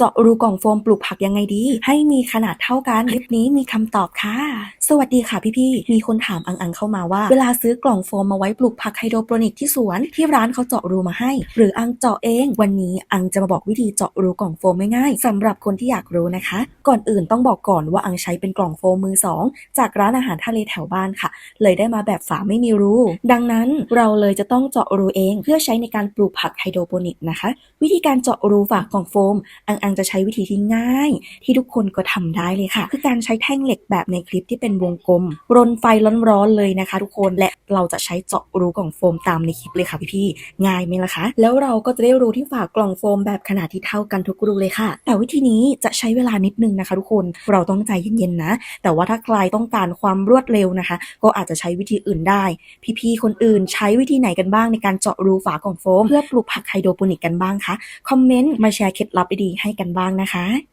เจาะรูกล่องโฟมปลูกผักยังไงดี ให้มีขนาดเท่ากันคลิปนี้มีคำตอบค่ะ สวัสดีค่ะพี่ๆมีคนถามอังอังเข้ามาว่า เวลาซื้อกล่องโฟมมาไว้ปลูกผักไฮโดรโปรนิกที่สวน ที่ร้านเขาเจาะรูมาให้ หรืออังเจาะเอง วันนี้อังจะมาบอกวิธีเจาะรูกล่องโฟมง่ายๆสำหรับคนที่อยากรู้นะคะ ก่อนอื่นต้องบอกก่อนว่าอังใช้เป็นกล่องโฟมมือสองจากร้านอาหารทะเลแถวบ้านค่ะ เลยได้มาแบบฝาไม่มีรู ดังนั้นเราเลยจะต้องเจาะรูเอง เพื่อใช้ในการปลูกผักไฮโดรโปนิกนะคะ วิธีการเจาะรูฝากล่องโฟมอังอังจะใช้วิธีที่ง่าย ที่ทุกคนก็ทำได้เลยค่ะ คือการใช้แท่งเหล็กแบบในคลิปที่เป็นวงกลม รนไฟร้อนๆเลยนะคะ ทุกคนและเราจะใช้เจาะรูกล่องโฟมตามในคลิปเลยค่ะพี่ๆง่ายไหมล่ะคะ แล้วเราก็จะได้รูที่ฝากล่องโฟมแบบขนาดที่เท่ากันทุกรูเลยค่ะ แต่วิธีนี้จะใช้เวลานิดนึงนะคะ ทุกคนเราต้องใจเย็นๆนะ แต่ว่าถ้าใครต้องการความรวดเร็วนะคะ ก็อาจจะใช้วิธีอื่นได้ พี่ๆคนอื่นใช้วิธีไหนกันบ้างในการเจาะรูฝากล่องโฟม เพื่อปลูกผักไฮโดรโปนิกกันบ้างคะคอมเมนต์มาแชร์เคล็ดลับดีๆให้กันบ้างนะคะ